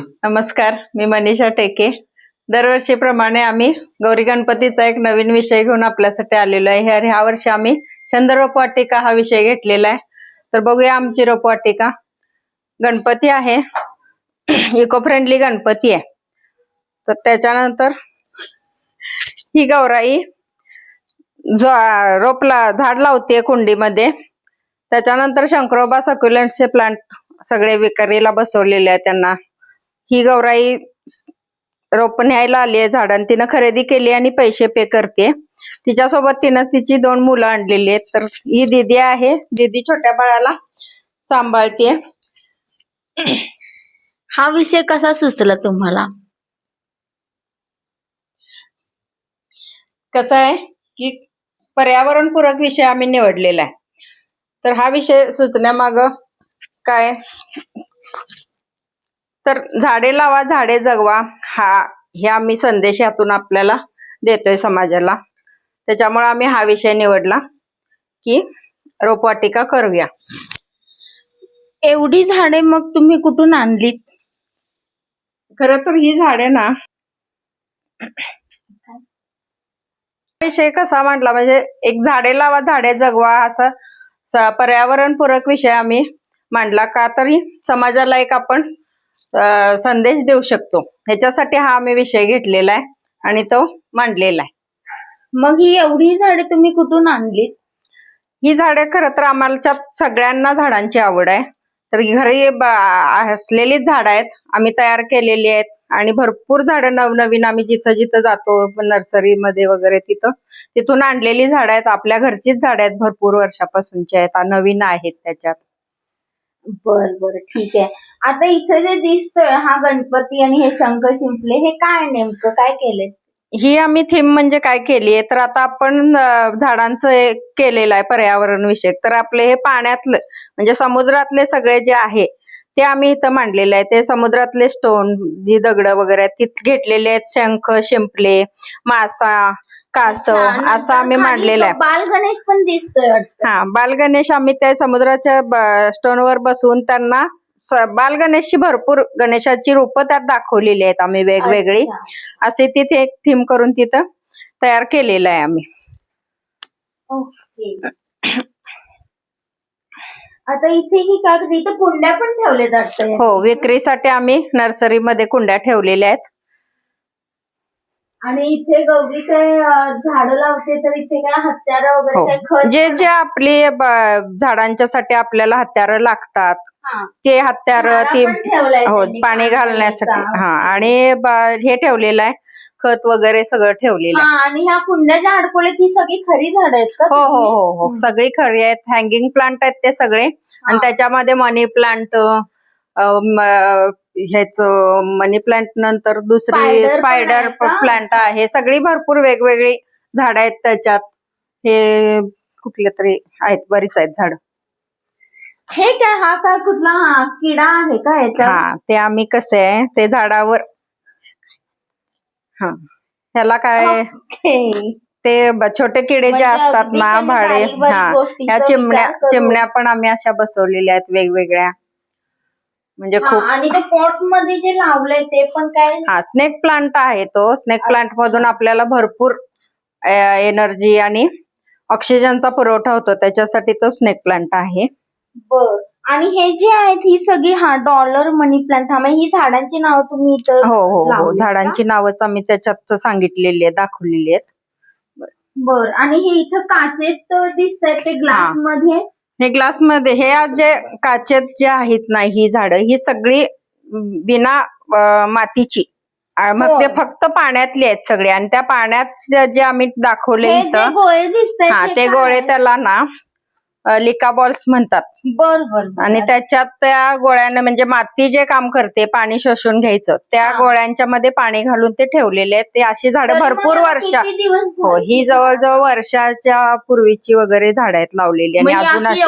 नमस्कार मी मनीषा टेके. दरवर्षीप्रमाणे आम्ही गौरी गणपतीचा एक नवीन विषय घेऊन आपल्यासाठी आलेलो आहे. ह्या ह्या वर्षी आम्ही छंद रोपवाटिका हा विषय घेतलेला आहे. तर बघूया आमची रोपवाटिका. गणपती आहे. इको फ्रेंडली गणपती आहे. तर त्याच्यानंतर ही गौराई झा- रोपला झाड लावते कुंडीमध्ये. त्याच्यानंतर शंकरोबा सक्युलंटचे प्लांट सगळे विक्रीला बसवलेले आहे त्यांना. ही गौराई रोप न्यायला आली आहे झाडांना तिनं खरेदी केली आणि पैसे पे करते. तिच्यासोबत तिनं तिची दोन मुलं आणलेली आहेत. तर ही दिदी आहे. दिदी छोट्या बाळाला सांभाळते. हा विषय कसा सुचला तुम्हाला? कसं आहे की पर्यावरणपूरक विषय आम्ही निवडलेला आहे. तर हा विषय सुचण्यामाग काय तर झाडे लावा झाडे जगवा. हा हे आम्ही संदेश यातून आपल्याला देतोय समाजाला. त्याच्यामुळे आम्ही हा विषय निवडला की रोपवाटिका करूया. एवढी झाडे मग तुम्ही कुठून आणलीत? खर तर ही झाडे ना विषय कसा म्हटला म्हणजे एक झाडे लावा झाडे जगवा असा पर्यावरणपूरक विषय आम्ही मांडला. का तरी समाजाला एक आपण संदेश देऊ शकतो. ह्याच्यासाठी हा आम्ही विषय घेतलेला आहे आणि तो मांडलेला आहे. मग ही एवढी झाडे तुम्ही कुठून आणलीत? ही झाडे खरं तर आम्हाला सगळ्यांना झाडांची आवड आहे. तर घरी असलेलीच झाडं आहेत आम्ही तयार केलेली आहेत. आणि भरपूर झाडं नवनवीन आम्ही जिथं जिथं जातो नर्सरीमध्ये वगैरे तिथं तिथून आणलेली झाडं आहेत. आपल्या घरचीच झाडं आहेत भरपूर वर्षापासूनची आहेत नवीन आहेत त्याच्यात. बर बर ठीक आहे. आता इथे जे दिसतोय हा गणपती आणि हे शंख शिंपले हे काय नेमकं? काय केलंय? ही आम्ही थीम म्हणजे काय केली आहे तर आता आपण अं, झाडांचं हे केलेलं आहे पर्यावरण विषयक. तर आपले हे पाण्यातलं म्हणजे समुद्रातले सगळे जे आहे ते आम्ही इथं मांडलेले आहे. ते समुद्रातले स्टोन जी दगड वगैरे आहेत तिथ घेतलेले आहेत शंख शिंपले मासा कासव असं आम्ही मांडलेलं आहे. तो बाल गणेश पण दिसतोय हा बालगणेश आम्ही त्या समुद्राच्या स्टोनवर बसवून त्यांना बालगणेशची भरपूर गणेशाची रूपं त्यात दाखवलेली आहेत आम्ही वेगवेगळी. असे तिथे एक थीम करून तिथं तयार केलेलं आहे आम्ही. ओके. आता इथे ही काय इथं कुंड्या पण ठेवले जातात हो विक्रीसाठी आम्ही नर्सरीमध्ये कुंड्या ठेवलेल्या आहेत. आणि इथे गौरी काय झाड लावते तर इथे काय हत्यार वगैरे काय हो खत जे जे आपली ब- झाडांच्यासाठी आपल्याला हत्यारं लागतात हा. ते हत्यार ती पण ठेवलाय हो त्यांनी पाणी घालण्यासाठी. हा आणि ब- हे ठेवलेलं आहे खत वगैरे सगळं ठेवलेलं आहे हा आणि ह्या कुंड्या ज्या अडकवल्या की सगळी खरी झाड आहेत का हो हो तुम्ही? हो हो हम्म. सगळी खरी आहेत हँगिंग प्लांट आहेत ते सगळे आणि हा. त्याच्यामध्ये मनी प्लांट ह्याच मनी प्लांट नंतर दुसरी Spider पण स्पायडर आहे का? प्लांट आहे. सगळी भरपूर वेगवेगळी झाड आहेत त्याच्यात. हे कुठले तरी आहेत बरीच आहेत झाड. हे काय हा काय कुठला हा किडा आहे का याचा? हा ते आम्ही कसे आहे ते झाडावर. हा ह्याला काय? ते ब- छोटे किडे जे म्हणजे असतात अगदी ना भाडे हा गोष्टींचा ह्या चिमण्या विचार करून- चिमण्या पण आम्ही अशा बसवलेल्या आहेत वेगवेगळ्या. म्हणजे खूप आणि ते पॉटमध्ये जे लावलंय ते पण काय? हा स्नेक प्लांट आहे तो. स्नेक प्लांट मधून आपल्याला भरपूर एनर्जी आणि ऑक्सिजनचा पुरवठा होतो. त्याच्यासाठी तो स्नेक प्लांट आहे. बर. आणि हे जे आहेत ही सगळी हा डॉलर मनी प्लांट हा ही झाडांची नाव तुम्ही इथं हो हो हो? झाडांची नावच आम्ही त्याच्यात सांगितलेली आहे दाखवलेली आहेत. बर. आणि हे इथं काचेत दिसत आहेत ते ग्लासमध्ये. हे ग्लासमध्ये हे आज जे काचेत जे आहेत ना ही झाडं ही सगळी बिना अं, मातीची. आ, मग हो. ते फक्त पाण्यातली आहेत सगळे. आणि त्या पाण्यात जे- जे आम्ही दाखवले हे जे इथं गोळे हा ते गोळे त्याला ना लिका बॉल्स म्हणतात बर बर बर. आणि त्याच्यात त्या गोळ्यानं म्हणजे माती जे काम करते पाणी शोषून घ्यायचं त्या हा. गोळ्यांच्या मध्ये पाणी घालून ते ठेवलेले आहेत ते अशी झाडं भरपूर वर्ष हो? ही जवळजवळ वर्षाच्या पूर्वीची वगैरे झाडं आहेत लावलेली आणि म्हणजे अजून अशी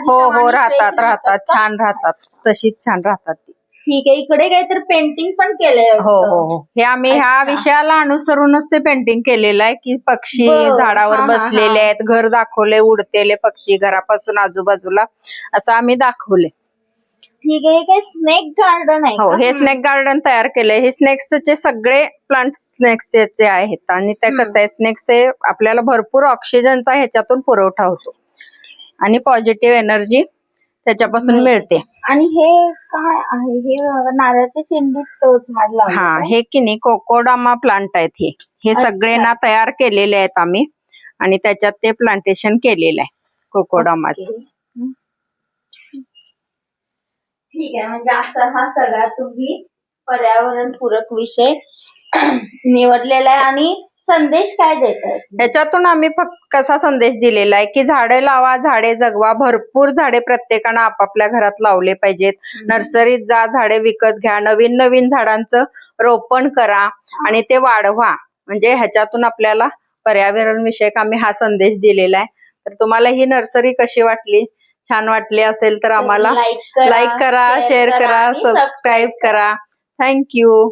हो हो राहतात राहतात? छान राहतात तशीच छान राहतात ती ठीक आहे इकडे काहीतरी पेंटिंग पण केलंय हो वाटतं. हो हो हे आम्ही ह्या अच्छा. विषयाला अनुसरूनच ते पेंटिंग केलेलं आहे की पक्षी बरं. झाडावर हा, हा, बसलेले. आहेत घर दाखवले उडतेले पक्षी घरापासून आजूबाजूला असं आम्ही दाखवले ठीक आहे हे स्नेक गार्डन आहे हो का? हे स्नेक गार्डन तयार केलंय हे स्नेक्सचे सगळे प्लांट स्नेक्सचे आहेत आणि ते हम्म. कसं आहे स्नेक्स हे आपल्याला भरपूर ऑक्सिजनचा ह्याच्यातून पुरवठा होतो आणि पॉझिटिव्ह एनर्जी त्याच्यापासून मिळते. आणि हे काय आहे हे नारळाच्या शेंडीत झाड हा? हे की नाही कोकोडामा प्लांट आहेत हे हे. सगळे ना तयार केलेले आहेत आम्ही आणि त्याच्यात ते प्लांटेशन केलेलं आहे कोकोडामाच. ठीक आहे म्हणजे असा हा सगळा तुम्ही पर्यावरण पूरक विषय निवडलेला आहे आणि संदेश काय देत ह्याच्यातून आम्ही फक्त कसा संदेश दिलेला आहे की झाडे लावा झाडे जगवा भरपूर झाडे प्रत्येकानं आपापल्या घरात लावले पाहिजेत. नर्सरीत जा झाडे विकत घ्या नवीन नवीन झाडांचं रोपण करा आणि ते वाढवा. म्हणजे ह्याच्यातून आपल्याला पर्यावरण विषयक आम्ही हा संदेश दिलेला आहे. तर तुम्हाला ही नर्सरी कशी वाटली? छान वाटली असेल तर आम्हाला लाईक करा शेअर करा सबस्क्राईब करा थँक्यू